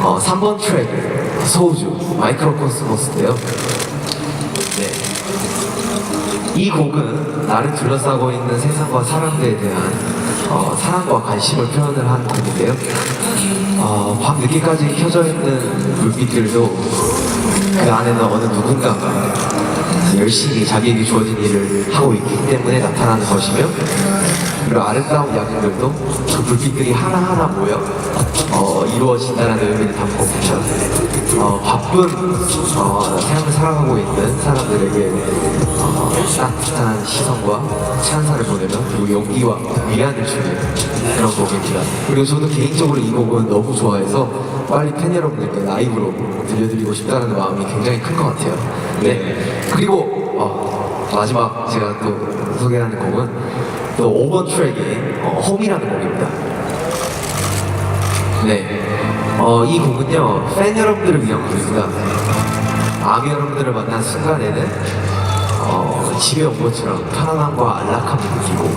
어, 3번 트랙 소우주 마이크로 코스모스인데요. 네. 이 곡은 나를 둘러싸고 있는 세상과 사람들에 대한 어, 사랑과 관심을 표현을 한 곡인데요. 어, 밤 늦게까지 켜져 있는 불빛들도 그 안에는 어느 누군가가 열심히 자기에게 주어진 일을 하고 있기 때문에 나타나는 것이며 그리고 아름다운 야경들도 그 불빛들이 하나하나 모여 어, 이루어진다는 의미를 담고 있죠. 어, 바쁜 어, 삶을 살아가고 있는 사람들에게 어, 따뜻한 시선과 찬사를 보내며 그리고 용기와 위안을 주는 그런 곡입니다. 그리고 저도 개인적으로 이 곡은 너무 좋아해서 빨리 팬 여러분들께 라이브로 들려드리고 싶다는 마음이 굉장히 큰 것 같아요. 네. 그리고 어, 마지막 제가 또 소개하는 곡은 또 5번 트랙의 어, 홈이라는 곡입니다. 네. 어, 이 곡은요, 팬 여러분들을 위한 곡입니다. 아미 여러분들을 만난 순간에는, 어, 집에 온 것처럼 편안함과 안락함을 느끼고,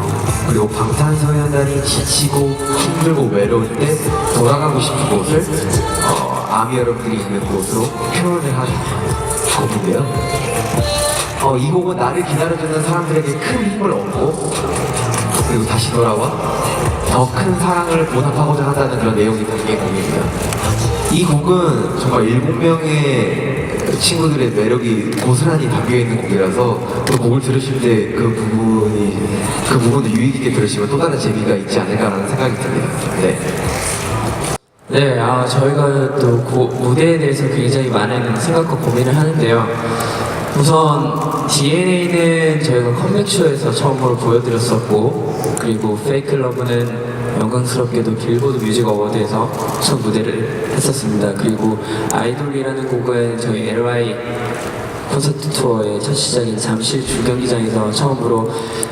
그리고 방탄소년단이 지치고, 힘들고 외로울 때 돌아가고 싶은 곳을, 어, 아미 여러분들이 있는 곳으로 표현을 하는 곡인데요. 어, 이 곡은 나를 기다려주는 사람들에게 큰 힘을 얻고, 그리고 다시 돌아와 더 큰 사랑을 보답하고자 한다는 그런 내용이 담긴 곡입니다. 이 곡은 정말 일곱 명의 친구들의 매력이 고스란히 담겨 있는 곡이라서 그 곡을 들으실 때 그 부분이 그 부분을 유익 있게 들으시면 또 다른 재미가 있지 않을까라는 생각이 듭니다. 네. 네, 아, 저희가 또 고- 무대에 대해서 굉장히 많은 생각과 고민을 하는데요. 우선 DNA는 저희가 컴백쇼에서 처음으로 보여드렸었고, 그리고 페이크 러브는 영광스럽게도 빌보드 뮤직 어워드에서 첫 무대를 했었습니다. 그리고 아이돌이라는 곡은 저희 LY 콘서트 투어의 첫 시작인 잠실 주경기장에서 처음으로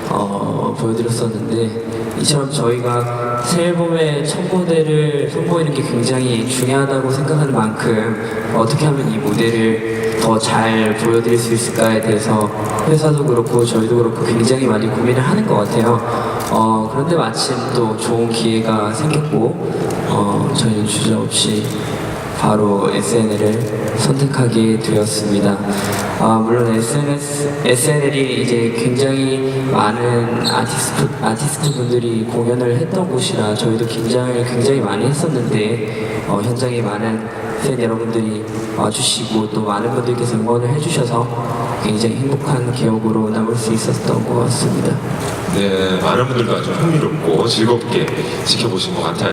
어, 보여드렸었는데 이처럼 저희가 새 앨범의 첫 무대를 선보이는 게 굉장히 중요하다고 생각하는 만큼 어떻게 하면 이 무대를 더 잘 보여드릴 수 있을까에 대해서 회사도 그렇고 저희도 그렇고 굉장히 많이 고민을 하는 것 같아요. 어, 그런데 마침 또 좋은 기회가 생겼고 어, 저희는 주저없이 바로 SNL을 선택하게 되었습니다. 아, 물론 SNS, SNL이 이제 굉장히 많은 아티스트, 아티스트 분들이 공연을 했던 곳이라 저희도 긴장을 굉장히 많이 했었는데, 어, 현장에 많은 팬 여러분들이 와주시고 또 많은 분들께서 응원을 해주셔서 굉장히 행복한 기억으로 남을 수 있었던 것 같습니다. 네, 많은 분들도 아주 흥미롭고 즐겁게 지켜보신 것 같아요.